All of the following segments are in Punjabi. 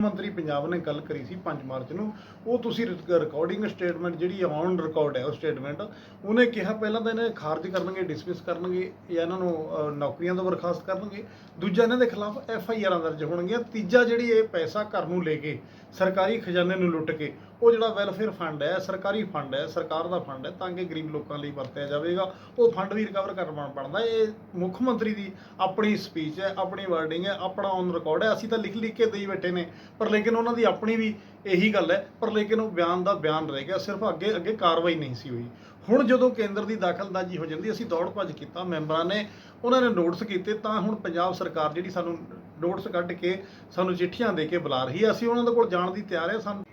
ਮੰਤਰੀ ਪੰਜਾਬ ਨੇ ਗੱਲ ਕਰੀ ਸੀ 5 ਮਾਰਚ ਨੂੰ, ਉਹ ਤੁਸੀਂ ਰਿਕਾਰਡਿੰਗ ਸਟੇਟਮੈਂਟ ਜਿਹੜੀ ਔਨ ਰਿਕਾਰਡ ਹੈ, ਉਹ ਸਟੇਟਮੈਂਟ ਉਹਨੇ ਕਿਹਾ ਪਹਿਲਾਂ ਤਾਂ ਇਹਨੇ ਖਾਰਜ ਕਰਨਗੇ ਡਿਸਮਿਸ ਕਰਨਗੇ, ਜਾਂ ਇਹਨਾਂ ਨੂੰ ਨੌਕਰੀਆਂ ਤੋਂ ਬਰਖਾਸਤ ਕਰਨਗੇ, ਦੂਜਾ ਇਹਨਾਂ ਦੇ ਖਿਲਾਫ ਐਫ ਆਈ ਆਰਾਂ ਦਰਜ ਹੋਣਗੀਆਂ, ਤੀਜਾ ਜਿਹੜੀ ਇਹ ਪੈਸਾ ਘਰ ਨੂੰ ਲੈ ਕੇ, ਸਰਕਾਰੀ ਖਜ਼ਾਨੇ ਨੂੰ ਲੁੱਟ ਕੇ ਉਹ ਜਿਹੜਾ ਵੈਲਫੇਅਰ ਫੰਡ ਹੈ, ਸਰਕਾਰੀ ਫੰਡ ਹੈ, ਸਰਕਾਰ ਦਾ ਫੰਡ ਹੈ, ਤਾਂ ਕਿ ਗਰੀਬ ਲੋਕਾਂ ਲਈ ਵਰਤਿਆ ਜਾਵੇਗਾ। ਉਹ ਫੰਡ ਵੀ ਰਿਕਵਰ ਕਰਨਾ ਬਣਦਾ ਇਹ ਮੁੱਖ ਮੰਤਰੀ ਦੀ ਆਪਣੀ ਸਪੀਚ ਹੈ, ਆਪਣੀ ਵਰਡਿੰਗ ਹੈ, ਆਪਣਾ ਔਨ ਰਿਕਾਰਡ ਹੈ। ਅਸੀਂ ਤਾਂ ਲਿਖ ਲਿਖ ਕੇ ਦੇਈ ਬੈਠੇ ਨੇ, ਪਰ ਲੇਕਿਨ ਉਹਨਾਂ ਦੀ ਆਪਣੀ ਵੀ ਇਹੀ ਗੱਲ ਹੈ, ਪਰ ਲੇਕਿਨ ਉਹ ਬਿਆਨ ਦਾ ਬਿਆਨ ਰਹਿ ਗਿਆ, ਸਿਰਫ ਅੱਗੇ ਅੱਗੇ ਕਾਰਵਾਈ ਨਹੀਂ ਸੀ ਹੋਈ। ਹੁਣ ਜਦੋਂ ਕੇਂਦਰ ਦੀ ਦਖਲਅੰਦਾਜ਼ੀ ਹੋ ਜਾਂਦੀ ਅਸੀਂ ਦੌੜ ਭੱਜ ਕੀਤਾ, ਮੈਂਬਰਾਂ ਨੇ ਉਹਨਾਂ ਨੇ ਨੋਟਿਸ ਕੀਤੇ, ਤਾਂ ਹੁਣ ਪੰਜਾਬ ਸਰਕਾਰ ਜਿਹੜੀ ਸਾਨੂੰ ਨੋਟਿਸ ਕੱਢ ਕੇ ਸਾਨੂੰ ਚਿੱਠੀਆਂ ਦੇ ਕੇ ਬੁਲਾ ਰਹੀ ਹੈ। ਅਸੀਂ ਉਹਨਾਂ ਦੇ ਕੋਲ ਜਾਣ ਦੀ ਤਿਆਰ ਹੈ, ਸਾਨੂੰ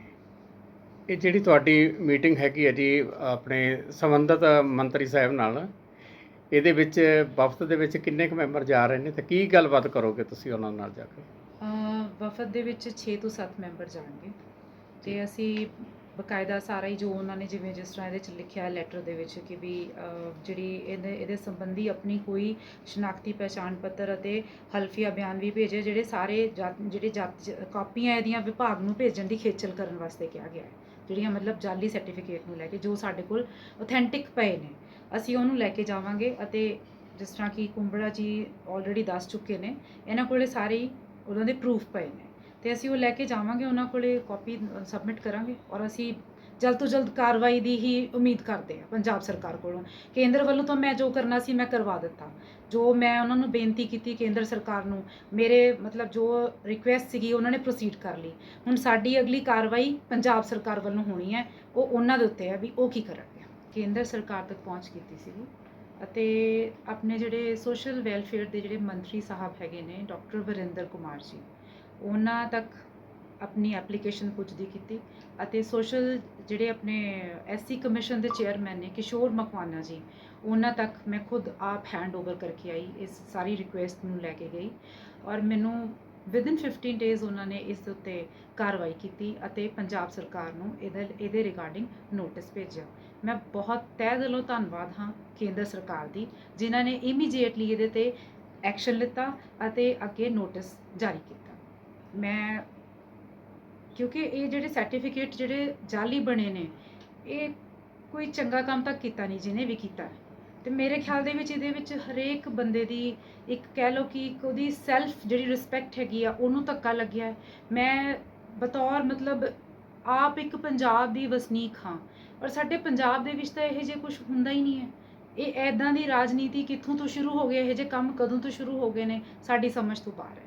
ਇਹ ਜਿਹੜੀ ਤੁਹਾਡੀ ਮੀਟਿੰਗ ਹੈਗੀ ਹੈ ਜੀ ਆਪਣੇ ਸੰਬੰਧਿਤ ਮੰਤਰੀ ਸਾਹਿਬ ਨਾਲ ਇਹਦੇ ਵਿੱਚ ਵਫਦ ਦੇ ਵਿੱਚ ਕਿੰਨੇ ਕੁ ਮੈਂਬਰ ਜਾ ਰਹੇ ਨੇ ਤੇ ਕੀ ਗੱਲਬਾਤ ਕਰੋਗੇ ਤੁਸੀਂ ਉਹਨਾਂ ਨਾਲ ਜਾ ਕੇ? ਵਫਦ ਦੇ ਵਿੱਚ 6 ਤੋਂ 7 ਮੈਂਬਰ ਜਾਣਗੇ। ਤੇ ਅਸੀਂ ਬਕਾਇਦਾ ਸਾਰਾ ਹੀ ਜੋ ਉਹਨਾਂ ਨੇ ਜਿਵੇਂ ਜਿਸ ਤਰ੍ਹਾਂ ਇਹਦੇ ਚ ਲਿਖਿਆ ਲੈਟਰ ਦੇ ਵਿੱਚ ਕਿ ਵੀ ਜਿਹੜੀ ਇਹਦੇ ਇਹਦੇ ਸੰਬੰਧੀ ਆਪਣੀ ਕੋਈ ਸ਼ਨਾਖਤੀ ਪਹਿਚਾਣ ਪੱਤਰ ਅਤੇ ਹਲਫੀਆ ਬਿਆਨ ਵੀ ਭੇਜੇ ਜਿਹੜੇ ਸਾਰੇ ਜਾਤ- ਜਿਹੜੇ ਜਾਤ- ਕਾਪੀਆਂ ਇਹਦੀਆਂ ਵਿਭਾਗ ਨੂੰ ਭੇਜਣ ਦੀ ਖੇਚਲ ਕਰਨ ਵਾਸਤੇ ਕਿਹਾ ਗਿਆ ਹੈ। ਜਿਹੜੀਆਂ ਮਤਲਬ ਜਾਲੀ ਸਰਟੀਫਿਕੇਟ ਨੂੰ ਲੈ ਕੇ ਜੋ ਸਾਡੇ ਕੋਲ ਆਥੈਂਟਿਕ ਪਏ ਨੇ, ਅਸੀਂ ਉਹਨੂੰ ਲੈ ਕੇ ਜਾਵਾਂਗੇ ਅਤੇ ਜਿਸ ਤਰ੍ਹਾਂ ਕਿ ਕੁੰਬੜਾ ਜੀ ਆਲਰੇਡੀ ਦੱਸ ਚੁੱਕੇ ਨੇ, ਇਹਨਾਂ ਕੋਲੇ ਸਾਰੇ ਹੀ ਉਹਨਾਂ ਦੇ ਪ੍ਰੂਫ ਪਏ ਨੇ। ਤੇ ਅਸੀਂ ਉਹ ਲੈ ਕੇ ਜਾਵਾਂਗੇ, ਉਹਨਾਂ ਕੋਲੇ ਕਾਪੀ ਸਬਮਿਟ ਕਰਾਂਗੇ ਔਰ ਅਸੀਂ ਜਲਦ ਤੋਂ ਜਲਦ ਕਾਰਵਾਈ ਦੀ ਹੀ ਉਮੀਦ ਕਰਦੇ ਹਾਂ ਪੰਜਾਬ ਸਰਕਾਰ ਕੋਲੋਂ। ਕੇਂਦਰ ਵੱਲੋਂ ਤਾਂ ਮੈਂ ਜੋ ਕਰਨਾ ਸੀ ਮੈਂ ਕਰਵਾ ਦਿੱਤਾ। ਜੋ ਮੈਂ ਉਹਨਾਂ ਨੂੰ ਬੇਨਤੀ ਕੀਤੀ ਕੇਂਦਰ ਸਰਕਾਰ ਨੂੰ, ਮੇਰੇ ਮਤਲਬ ਜੋ ਰਿਕੁਐਸਟ ਸੀਗੀ ਉਹਨਾਂ ਨੇ ਪ੍ਰੋਸੀਡ ਕਰ ਲਈ। ਹੁਣ ਸਾਡੀ ਅਗਲੀ ਕਾਰਵਾਈ ਪੰਜਾਬ ਸਰਕਾਰ ਵੱਲੋਂ ਹੋਣੀ ਹੈ, ਉਹ ਉਹਨਾਂ ਦੇ ਉੱਤੇ ਹੈ ਵੀ ਉਹ ਕੀ ਕਰਨਗੇ। ਕੇਂਦਰ ਸਰਕਾਰ ਤੱਕ ਪਹੁੰਚ ਕੀਤੀ ਸੀਗੀ ਅਤੇ ਆਪਣੇ ਜਿਹੜੇ ਸੋਸ਼ਲ ਵੈਲਫੇਅਰ ਦੇ ਜਿਹੜੇ ਮੰਤਰੀ ਸਾਹਿਬ ਹੈਗੇ ਨੇ ਡਾਕਟਰ ਵਰਿੰਦਰ ਕੁਮਾਰ ਜੀ ਉਹਨਾਂ ਤੱਕ ਆਪਣੀ ਐਪਲੀਕੇਸ਼ਨ ਪੁੱਜਦੀ ਕੀਤੀ ਅਤੇ ਸੋਸ਼ਲ ਜਿਹੜੇ ਆਪਣੇ ਐਸਸੀ ਕਮਿਸ਼ਨ ਦੇ ਚੇਅਰਮੈਨ ਨੇ ਕਿਸ਼ੋਰ ਮਕਵਾਨਾ ਜੀ, ਉਹਨਾਂ ਤੱਕ ਮੈਂ ਖੁਦ ਆਪ ਹੈਂਡ ਓਵਰ ਕਰਕੇ ਆਈ, ਇਸ ਸਾਰੀ ਰਿਕੁਐਸਟ ਨੂੰ ਲੈ ਕੇ ਗਈ ਔਰ ਮੈਨੂੰ ਵਿਦਿਨ 15 ਡੇਜ਼ ਉਹਨਾਂ ਨੇ ਇਸ ਉੱਤੇ ਕਾਰਵਾਈ ਕੀਤੀ ਅਤੇ ਪੰਜਾਬ ਸਰਕਾਰ ਨੂੰ ਇਹਦੇ ਇਹਦੇ ਰਿਗਾਰਡਿੰਗ ਨੋਟਿਸ ਭੇਜਿਆ। ਮੈਂ ਬਹੁਤ ਤਹਿ ਦਿਲੋਂ ਧੰਨਵਾਦ ਹਾਂ ਕੇਂਦਰ ਸਰਕਾਰ ਦੀ, ਜਿਨ੍ਹਾਂ ਨੇ ਇਮੀਡੀਏਟਲੀ ਇਹਦੇ ਤੇ ਐਕਸ਼ਨ ਲਿੱਤਾ ਅਤੇ ਅੱਗੇ ਨੋਟਿਸ ਜਾਰੀ ਕੀਤਾ। ਮੈਂ, ਕਿਉਂਕਿ ਇਹ ਜਿਹੜੇ ਸਰਟੀਫਿਕੇਟ ਜਿਹੜੇ ਜਾਲੀ ਬਣੇ ਨੇ, ਇਹ ਕੋਈ ਚੰਗਾ ਕੰਮ ਤਾਂ ਕੀਤਾ ਨਹੀਂ ਜਿਹਨੇ ਵੀ ਕੀਤਾ। ਹੈ। ਤੇ ਮੇਰੇ ਖਿਆਲ ਦੇ ਵਿੱਚ ਇਹਦੇ ਵਿੱਚ ਹਰੇਕ ਬੰਦੇ ਦੀ ਇੱਕ ਕਹਿ ਲਓ ਕਿ ਇੱਕ ਉਹਦੀ ਸੈਲਫ ਜਿਹੜੀ ਰਿਸਪੈਕਟ ਹੈਗੀ ਆ, ਉਹਨੂੰ ਧੱਕਾ ਲੱਗਿਆ ਮੈਂ ਬਤੌਰ ਮਤਲਬ ਆਪ ਇੱਕ ਪੰਜਾਬ ਦੀ ਵਸਨੀਕ ਹਾਂ, ਔਰ ਸਾਡੇ ਪੰਜਾਬ ਦੇ ਵਿੱਚ ਤਾਂ ਇਹ ਜੇ ਕੁਝ ਹੁੰਦਾ ਹੀ ਨਹੀਂ ਹੈ। ਇਹ ਐਦਾਂ ਦੀ ਰਾਜਨੀਤੀ ਕਿੱਥੋਂ ਤੋਂ ਸ਼ੁਰੂ ਹੋ ਗਈ, ਇਹ ਜੇ ਕੰਮ ਕਦੋਂ ਤੋਂ ਸ਼ੁਰੂ ਹੋ ਗਏ ਨੇ, ਸਾਡੀ ਸਮਝ ਤੋਂ ਬਾਹਰ ਹੈ।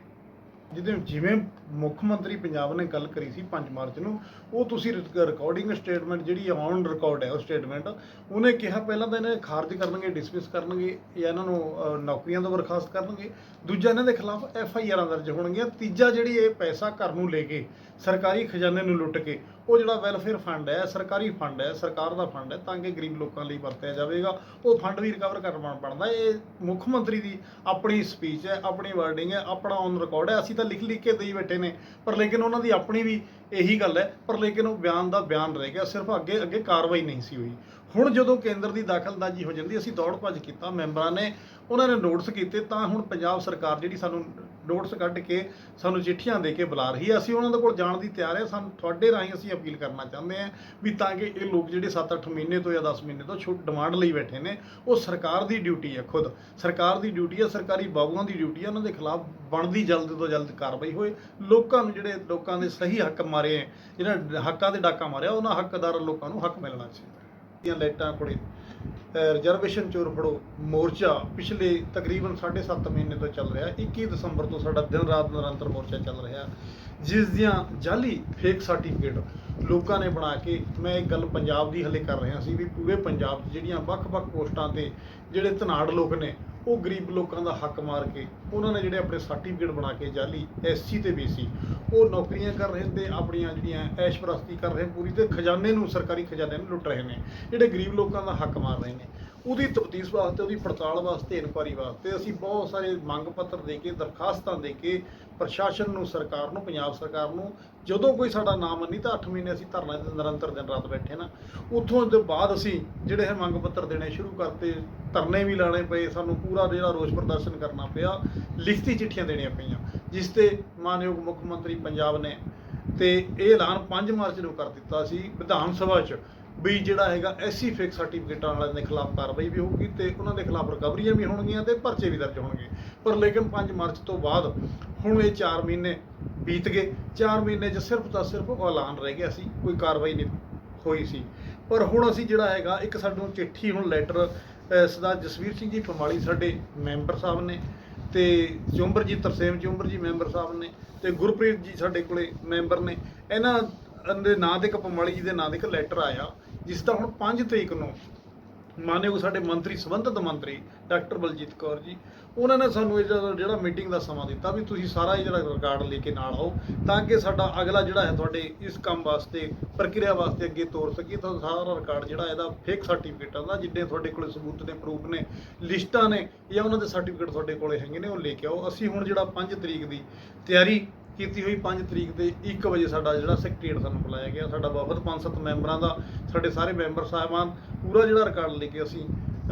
ਜਿਹਦੇ ਜਿਵੇਂ ਮੁੱਖ ਮੰਤਰੀ ਪੰਜਾਬ ਨੇ ਗੱਲ ਕਰੀ ਸੀ 5 ਮਾਰਚ ਨੂੰ, ਉਹ ਤੁਸੀਂ ਰਿਕਾਰਡਿੰਗ ਸਟੇਟਮੈਂਟ ਜਿਹੜੀ ਔਨ ਰਿਕਾਰਡ ਹੈ, ਉਹ ਸਟੇਟਮੈਂਟ ਉਹਨੇ ਕਿਹਾ ਪਹਿਲਾਂ ਤਾਂ ਇਹਨੇ ਖਾਰਜ ਕਰਨਗੇ ਡਿਸਮਿਸ ਕਰਨਗੇ, ਜਾਂ ਇਹਨਾਂ ਨੂੰ ਨੌਕਰੀਆਂ ਤੋਂ ਬਰਖਾਸਤ ਕਰਨਗੇ। ਦੂਜਾ ਇਹਨਾਂ ਦੇ ਖਿਲਾਫ ਐਫ ਆਈ ਆਰਾਂ ਦਰਜ ਹੋਣਗੀਆਂ। ਤੀਜਾ ਜਿਹੜੀ ਇਹ ਪੈਸਾ ਘਰ ਨੂੰ ਲੈ ਕੇ, ਸਰਕਾਰੀ ਖਜ਼ਾਨੇ ਨੂੰ ਲੁੱਟ ਕੇ ਉਹ ਜਿਹੜਾ ਵੈਲਫੇਅਰ ਫੰਡ ਹੈ, ਸਰਕਾਰੀ ਫੰਡ ਹੈ, ਸਰਕਾਰ ਦਾ ਫੰਡ ਹੈ, ਤਾਂ ਕਿ ਗਰੀਬ ਲੋਕਾਂ ਲਈ ਵਰਤਿਆ ਜਾਵੇਗਾ। ਉਹ ਫੰਡ ਵੀ ਰਿਕਵਰ ਕਰਨਾ ਬਣਦਾ ਇਹ ਮੁੱਖ ਮੰਤਰੀ ਦੀ ਆਪਣੀ ਸਪੀਚ ਹੈ, ਆਪਣੀ ਵਰਡਿੰਗ ਹੈ, ਆਪਣਾ ਔਨ ਰਿਕਾਰਡ ਹੈ। ਅਸੀਂ ਤਾਂ ਲਿਖ ਲਿਖ ਕੇ ਦੇਈ ਬੈਠੇ ਨੇ, ਪਰ ਲੇਕਿਨ ਉਹਨਾਂ ਦੀ ਆਪਣੀ ਵੀ ਇਹੀ ਗੱਲ ਹੈ, ਪਰ ਲੇਕਿਨ ਉਹ ਬਿਆਨ ਦਾ ਬਿਆਨ ਰਹਿ ਗਿਆ। ਸਿਰਫ ਅੱਗੇ ਅੱਗੇ ਕਾਰਵਾਈ ਨਹੀਂ ਸੀ ਹੋਈ। ਹੁਣ ਜਦੋਂ ਕੇਂਦਰ ਦੀ ਦਖਲਅੰਦਾਜ਼ੀ ਹੋ ਜਾਂਦੀ ਅਸੀਂ ਦੌੜ ਭੱਜ ਕੀਤਾ ਮੈਂਬਰਾਂ ਨੇ ਉਹਨਾਂ ਨੇ ਨੋਟਿਸ ਕੀਤੇ ਤਾਂ ਹੁਣ ਪੰਜਾਬ ਸਰਕਾਰ ਜਿਹੜੀ ਸਾਨੂੰ ਨੋਟਿਸ ਕੱਢ ਕੇ ਸਾਨੂੰ ਚਿੱਠੀਆਂ ਦੇ ਕੇ ਬੁਲਾ ਰਹੀ ਹੈ। ਅਸੀਂ ਉਹਨਾਂ ਦੇ ਕੋਲ ਜਾਣ ਦੀ ਤਿਆਰ ਹੈ ਸਾਨੂੰ ਤੁਹਾਡੇ ਰਾਹੀਂ ਅਸੀਂ ਅਪੀਲ ਕਰਨਾ ਚਾਹੁੰਦੇ ਹਾਂ ਵੀ ਤਾਂ ਕਿ ਇਹ ਲੋਕ ਜਿਹੜੇ 7-8 ਮਹੀਨੇ ਤੋਂ ਜਾਂ 10 ਮਹੀਨੇ ਤੋਂ ਛੁੱਟ ਡਿਮਾਂਡ ਲਈ ਬੈਠੇ ਨੇ ਉਹ ਸਰਕਾਰ ਦੀ ਡਿਊਟੀ ਹੈ ਖੁਦ। ਸਰਕਾਰ ਦੀ ਡਿਊਟੀ ਹੈ ਸਰਕਾਰੀ ਬਾਬੂਆਂ ਦੀ ਡਿਊਟੀ ਹੈ ਉਹਨਾਂ ਦੇ ਖਿਲਾਫ ਬਣਦੀ ਜਲਦ ਤੋਂ ਜਲਦ ਕਾਰਵਾਈ ਹੋਏ। ਲੋਕਾਂ ਨੂੰ ਜਿਹੜੇ ਲੋਕਾਂ ਦੇ ਸਹੀ ਹੱਕ ਮਾਰੇ ਹੈ, ਜਿਹਨਾਂ ਹੱਕਾਂ ਦੇ ਡਾਕਾ ਮਾਰਿਆ ਉਹਨਾਂ ਹੱਕਦਾਰ ਲੋਕਾਂ ਨੂੰ ਹੱਕ ਮਿਲਣਾ ਚਾਹੀਦਾ। ਦੀਆਂ ਲਾਈਟਾਂ ਕੋਲੇ। ਰਿਜ਼ਰਵੇਸ਼ਨ ਚੋਰ ਫੜੋ ਮੋਰਚਾ ਪਿਛਲੇ ਤਕਰੀਬਨ 7.5 ਮਹੀਨੇ ਤੋਂ ਚੱਲ ਰਿਹਾ। 21 ਦਸੰਬਰ ਤੋਂ ਸਾਡਾ ਦਿਨ ਰਾਤ ਨਿਰੰਤਰ ਮੋਰਚਾ ਚੱਲ ਰਿਹਾ। ਜਿਸ ਦੀਆਂ ਜਾਲੀ ਫੇਕ ਸਰਟੀਫਿਕੇਟ ਲੋਕਾਂ ਨੇ ਬਣਾ ਕੇ ਮੈਂ ਇੱਕ ਗੱਲ ਪੰਜਾਬ ਦੀ ਹਲੇ ਕਰ ਰਿਹਾ ਸੀ ਵੀ ਪੂਰੇ ਪੰਜਾਬ 'ਚ ਜਿਹੜੀਆਂ ਵੱਖ-ਵੱਖ ਪੋਸਟਾਂ ਤੇ ਜਿਹੜੇ ਧਨਾੜ ਲੋਕ ਨੇ ਉਹ ਗਰੀਬ ਲੋਕਾਂ ਦਾ ਹੱਕ ਮਾਰ ਕੇ ਉਹਨਾਂ ਨੇ ਜਿਹੜੇ ਆਪਣੇ ਸਰਟੀਫਿਕੇਟ ਬਣਾ ਕੇ ਜਾਲੀ ਐਸਸੀ ਤੇ ਬੀਸੀ, ਉਹ ਨੌਕਰੀਆਂ ਕਰ ਰਹੇ ਤੇ ਆਪਣੀਆਂ ਜਿਹੜੀਆਂ ਐਸ਼ਪ੍ਰਸਤੀ ਕਰ ਰਹੇ ਪੂਰੀ ਤੇ ਖਜ਼ਾਨੇ ਨੂੰ, ਸਰਕਾਰੀ ਖਜ਼ਾਨੇ ਨੂੰ ਲੁੱਟ ਰਹੇ ਨੇ, ਜਿਹੜੇ ਗਰੀਬ ਲੋਕਾਂ ਦਾ ਹੱਕ ਮਾਰ ਰਹੇ ਨੇ। ਉਹਦੀ ਤਫਤੀਸ਼ ਵਾਸਤੇ, ਉਹਦੀ ਪੜਤਾਲ ਵਾਸਤੇ, ਇਨਕੁਆਰੀ ਵਾਸਤੇ ਅਸੀਂ ਬਹੁਤ ਸਾਰੇ ਮੰਗ ਪੱਤਰ ਦੇ ਕੇ, ਦਰਖਾਸਤਾਂ ਦੇ ਕੇ ਪ੍ਰਸ਼ਾਸਨ ਨੂੰ, ਸਰਕਾਰ ਨੂੰ, ਪੰਜਾਬ ਸਰਕਾਰ ਨੂੰ ਜਦੋਂ ਕੋਈ ਸਾਡਾ ਨਾਮ ਮੰਨੀ ਤਾਂ 8 ਮਹੀਨੇ ਅਸੀਂ ਧਰਨਾ ਤੇ ਨਿਰੰਤਰ ਦਿਨ ਰਾਤ ਬੈਠੇ ਨਾ। ਉੱਥੋਂ ਦੇ ਬਾਅਦ ਅਸੀਂ ਜਿਹੜੇ ਇਹ ਮੰਗ ਪੱਤਰ ਦੇਣੇ ਸ਼ੁਰੂ ਕਰਤੇ, ਧਰਨੇ ਵੀ ਲਾਣੇ ਪਏ, ਸਾਨੂੰ ਪੂਰਾ ਜਿਹੜਾ ਰੋਸ ਪ੍ਰਦਰਸ਼ਨ ਕਰਨਾ ਪਿਆ, ਲਿਖਤੀ ਚਿੱਠੀਆਂ ਦੇਣੀਆਂ ਪਈਆਂ, ਜਿਸ ਤੇ ਮਾਨਯੋਗ ਮੁੱਖ ਮੰਤਰੀ ਪੰਜਾਬ ਨੇ ਤੇ ਇਹ ਐਲਾਨ 5 ਮਾਰਚ ਨੂੰ ਕਰ ਦਿੱਤਾ ਸੀ, ਵਿਧਾਨ ਸਭਾ 'ਚ। ਵੀ ਜਿਹੜਾ ਹੈਗਾ ਐਸੀ ਫੇਕ ਸਰਟੀਫਿਕੇਟਾਂ ਵਾਲਿਆਂ ਦੇ ਖਿਲਾਫ ਕਾਰਵਾਈ ਵੀ ਹੋਊਗੀ ਤੇ ਉਹਨਾਂ ਦੇ ਖਿਲਾਫ ਰਿਕਵਰੀਆਂ ਵੀ ਹੋਣਗੀਆਂ ਤੇ ਪਰਚੇ ਵੀ ਦਰਜ ਹੋਣਗੇ। ਪਰ ਲੇਕਿਨ 5 ਮਾਰਚ ਤੋਂ ਬਾਅਦ ਹੁਣ ਇਹ 4 ਮਹੀਨੇ ਬੀਤ ਗਏ। 4 ਮਹੀਨੇ 'ਚ ਸਿਰਫ ਤਾਂ ਸਿਰਫ ਉਹ ਐਲਾਨ ਰਹਿ ਗਿਆ ਸੀ, ਕੋਈ ਕਾਰਵਾਈ ਨਹੀਂ ਹੋਈ ਸੀ। ਪਰ ਹੁਣ ਅਸੀਂ ਜਿਹੜਾ ਹੈਗਾ, ਇੱਕ ਸਾਨੂੰ ਚਿੱਠੀ ਹੁਣ ਲੈਟਰ ਸਰਦਾਰ ਜਸਵੀਰ ਸਿੰਘ ਜੀ ਪਮਾਲੀ ਸਾਡੇ ਮੈਂਬਰ ਸਾਹਿਬ ਨੇ ਤੇ ਚੁੰਬਰ ਜੀ ਤਰਸੇਮ ਚੁੰਬਰ ਜੀ ਮੈਂਬਰ ਸਾਹਿਬ ਨੇ ਤੇ ਗੁਰਪ੍ਰੀਤ ਜੀ ਸਾਡੇ ਕੋਲੇ ਮੈਂਬਰ ਨੇ। ਇਹਨਾਂ ਦੇ ਨਾਂ ਦੇ ਇੱਕ ਪਮਾਲੀ ਜੀ ਦੇ ਨਾਂ ਦੇ ਇੱਕ ਲੈਟਰ ਆਇਆ। ਜਿਸ ਦਾ ਹੁਣ 5 ਤਰੀਕ ਨੂੰ ਮਾਨਯੋਗ ਸਾਡੇ ਮੰਤਰੀ, ਸੰਬੰਧਿਤ ਮੰਤਰੀ ਡਾਕਟਰ ਬਲਜੀਤ ਕੌਰ ਜੀ, ਉਹਨਾਂ ਨੇ ਸਾਨੂੰ ਇਹ ਜਿਹੜਾ ਮੀਟਿੰਗ ਦਾ ਸਮਾਂ ਦਿੱਤਾ ਵੀ ਤੁਸੀਂ ਸਾਰਾ ਇਹ ਜਿਹੜਾ ਰਿਕਾਰਡ ਲੈ ਕੇ ਨਾਲ ਆਓ ਤਾਂ ਕਿ ਸਾਡਾ ਅਗਲਾ ਜਿਹੜਾ ਹੈ ਤੁਹਾਡੇ ਇਸ ਕੰਮ ਵਾਸਤੇ, ਪ੍ਰਕਿਰਿਆ ਵਾਸਤੇ ਅੱਗੇ ਤੋਰ ਸਕੀਏ, ਤਾਂ ਸਾਰਾ ਰਿਕਾਰਡ ਜਿਹੜਾ ਇਹਦਾ ਫੇਕ ਸਰਟੀਫਿਕੇਟਾਂ ਦਾ ਜਿੱਡੇ ਤੁਹਾਡੇ ਕੋਲੇ ਸਬੂਤ ਨੇ ਪ੍ਰੂਫ ਨੇ, ਲਿਸਟਾਂ ਨੇ ਜਾਂ ਉਹਨਾਂ ਦੇ ਸਰਟੀਫਿਕੇਟ ਤੁਹਾਡੇ ਕੋਲੇ ਹੈਗੇ ਨੇ, ਉਹ ਲੈ ਕੇ ਆਓ। ਅਸੀਂ ਹੁਣ ਜਿਹੜਾ 5 ਤਰੀਕ ਦੀ ਤਿਆਰੀ ਕੀਤੀ ਹੋਈ 5 ਤਰੀਕ ਦੇ 1 ਵਜੇ ਸਾਡਾ ਜਿਹੜਾ ਸੈਕਟਰੀਏਟ ਸਾਨੂੰ ਬੁਲਾਇਆ ਗਿਆ। ਸਾਡਾ ਵਫਦ 5-7 ਮੈਂਬਰਾਂ ਦਾ, ਸਾਡੇ ਸਾਰੇ ਮੈਂਬਰ ਸਾਹਿਬਾਨ, ਪੂਰਾ ਜਿਹੜਾ ਰਿਕਾਰਡ ਲੈ ਕੇ ਅਸੀਂ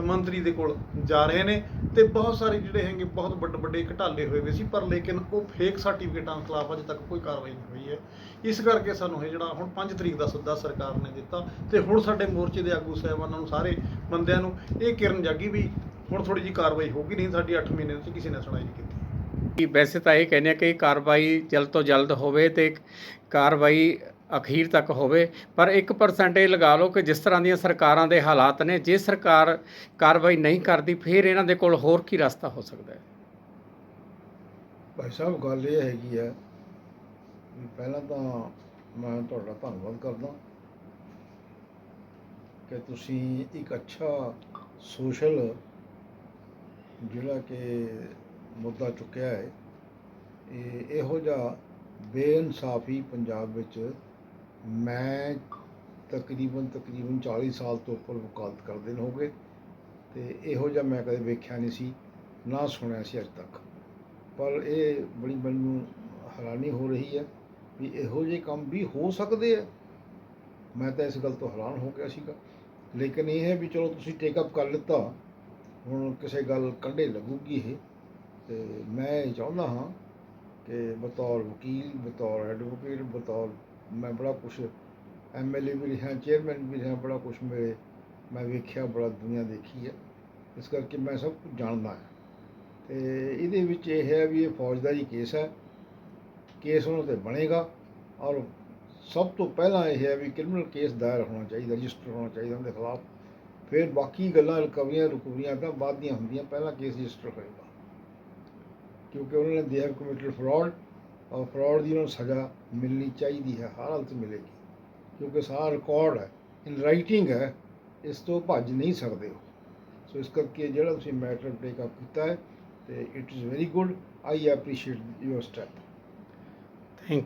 ਮੰਤਰੀ ਦੇ ਕੋਲ ਜਾ ਰਹੇ ਨੇ ਤੇ ਬਹੁਤ ਸਾਰੇ ਜਿਹੜੇ ਹੈਗੇ, ਬਹੁਤ ਵੱਡੇ ਵੱਡੇ ਘਟਾਲੇ ਹੋਏ ਹੋਏ ਸੀ, ਪਰ ਲੇਕਿਨ ਉਹ ਫੇਕ ਸਰਟੀਫਿਕੇਟਾਂ ਖਿਲਾਫ ਅਜੇ ਤੱਕ ਕੋਈ ਕਾਰਵਾਈ ਨਹੀਂ ਹੋਈ ਹੈ। ਇਸ ਕਰਕੇ ਸਾਨੂੰ ਇਹ ਜਿਹੜਾ ਹੁਣ 5 ਤਰੀਕ ਦਾ ਸੱਦਾ ਸਰਕਾਰ ਨੇ ਦਿੱਤਾ ਤੇ ਹੁਣ ਸਾਡੇ ਮੋਰਚੇ ਦੇ ਆਗੂ ਸਾਹਿਬਾਨਾਂ ਨੂੰ, ਸਾਰੇ ਬੰਦਿਆਂ ਨੂੰ ਇਹ ਕਿਰਨ ਜਾਗੀ ਵੀ ਹੁਣ ਥੋੜੀ ਜੀ ਕਾਰਵਾਈ ਹੋਊਗੀ, ਨਹੀਂ ਸਾਡੀ 8 ਮਹੀਨੇ ਵਿੱਚ ਕਿਸੇ ਨੇ ਸੁਣਾਈ ਨਹੀਂ ਕੀਤੀ। ਕਿ ਵੈਸੇ ਤਾਂ ਇਹ ਕਹਿੰਦੇ ਆ ਕਿ ਕਾਰਵਾਈ ਜਲਦ ਤੋਂ ਜਲਦ ਹੋਵੇ ਤੇ ਕਾਰਵਾਈ ਅਖੀਰ ਤੱਕ ਹੋਵੇ, ਪਰ 1% ਇਹ ਲਗਾ ਲਓ ਕਿ ਜਿਸ ਤਰ੍ਹਾਂ ਦੀਆਂ ਸਰਕਾਰਾਂ ਦੇ ਹਾਲਾਤ ਨੇ, ਜੇ ਸਰਕਾਰ ਕਾਰਵਾਈ ਨਹੀਂ ਕਰਦੀ, ਫਿਰ ਇਹਨਾਂ ਦੇ ਕੋਲ ਹੋਰ ਕੀ ਰਸਤਾ ਹੋ ਸਕਦਾ ਹੈ? ਭਾਈ ਸਾਹਿਬ, ਗੱਲ ਇਹ ਹੈਗੀ ਹੈ ਪਹਿਲਾਂ ਤਾਂ ਮੈਂ ਤੁਹਾਡਾ ਧੰਨਵਾਦ ਕਰਦਾ ਕਿ ਤੁਸੀਂ ਇੱਕ ਅੱਛਾ ਸੋਸ਼ਲ ਜਿਹੜਾ ਕਿ ਮੁੱਦਾ ਚੁੱਕਿਆ ਹੈ। ਇਹ ਇਹੋ ਜਿਹਾ ਬੇਇਨਸਾਫੀ ਪੰਜਾਬ ਵਿੱਚ ਮੈਂ ਤਕਰੀਬਨ ਤਕਰੀਬਨ 40 ਸਾਲ ਤੋਂ ਉੱਪਰ ਵਕਾਲਤ ਕਰਦੇ ਨੇ ਹੋ ਗਏ ਤੇ ਇਹੋ ਜਿਹਾ ਮੈਂ ਕਦੇ ਵੇਖਿਆ ਨਹੀਂ ਸੀ, ਨਾ ਸੁਣਿਆ ਸੀ ਅੱਜ ਤੱਕ। ਪਰ ਇਹ ਬੜੀ ਮੈਨੂੰ ਹੈਰਾਨੀ ਹੋ ਰਹੀ ਹੈ ਵੀ ਇਹੋ ਜਿਹੇ ਕੰਮ ਵੀ ਹੋ ਸਕਦੇ ਆ। ਮੈਂ ਤਾਂ ਇਸ ਗੱਲ ਤੋਂ ਹੈਰਾਨ ਹੋ ਗਿਆ ਸੀਗਾ। ਲੇਕਿਨ ਇਹ ਹੈ ਵੀ ਚਲੋ ਤੁਸੀਂ ਟੇਕ ਅਪ ਕਰ ਲਿੱਤਾ, ਹੁਣ ਕਿਸੇ ਗੱਲ ਕੰਢੇ ਲੱਗੂਗੀ ਇਹ। ਤੇ ਮੈਂ ਇਹ ਚਾਹੁੰਦਾ ਹਾਂ ਕਿ ਬਤੌਰ ਵਕੀਲ, ਬਤੌਰ ਐਡਵੋਕੇਟ ਬਤੌਰ ਮੈਂ ਬੜਾ ਕੁਛ ਐਮਐਲਏ ਵੀ ਰਿਹਾ ਚੇਅਰਮੈਨ ਵੀ ਰਿਹਾ, ਬੜਾ ਕੁਛ ਮੇਰੇ, ਮੈਂ ਵੇਖਿਆ, ਬੜਾ ਦੁਨੀਆ ਦੇਖੀ ਹੈ। ਇਸ ਕਰਕੇ ਮੈਂ ਸਭ ਕੁਝ ਜਾਣਦਾ ਹਾਂ। ਤੇ ਇਹਦੇ ਵਿੱਚ ਇਹ ਹੈ ਵੀ ਇਹ ਫੌਜਦਾਰੀ ਕੇਸ ਹੈ। ਕੇਸ ਉਹਨਾਂ ਤੇ ਬਣੇਗਾ ਔਰ ਸਭ ਤੋਂ ਪਹਿਲਾਂ ਇਹ ਹੈ ਵੀ ਕ੍ਰਿਮੀਨਲ ਕੇਸ ਦਾਇਰ ਹੋਣਾ ਚਾਹੀਦਾ ਰਜਿਸਟਰ ਹੋਣਾ ਚਾਹੀਦਾ ਉਹਦੇ ਖਿਲਾਫ। ਫਿਰ ਬਾਕੀ ਗੱਲਾਂ, ਰਿਕਵਰੀਆਂ, ਰੁਕਵਰੀਆਂ ਤਾਂ ਬਾਅਦ ਦੀਆਂ ਹੁੰਦੀਆਂ, ਪਹਿਲਾਂ ਕੇਸ ਰਜਿਸਟਰ ਹੋਏਗਾ। ਕਿਉਂਕਿ ਉਹਨਾਂ ਨੇ they have committed fraud or fraud ਦੀ ਉਹਨਾਂ ਨੂੰ ਸਜ਼ਾ ਮਿਲਣੀ ਚਾਹੀਦੀ ਹੈ, ਹਰ ਹਾਲਤ ਮਿਲੇਗੀ। ਕਿਉਂਕਿ ਸਾਰਾ ਰਿਕਾਰਡ ਹੈ ਇਨ ਰਾਈਟਿੰਗ ਹੈ, ਇਸ ਤੋਂ ਭੱਜ ਨਹੀਂ ਸਕਦੇ ਹੋ ਸੋ ਇਸ ਕਰਕੇ ਜਿਹੜਾ ਤੁਸੀਂ ਮੈਟਰ ਟੇਕ ਅਪ ਕੀਤਾ ਹੈ, ਤੇ it is very good I appreciate your step thank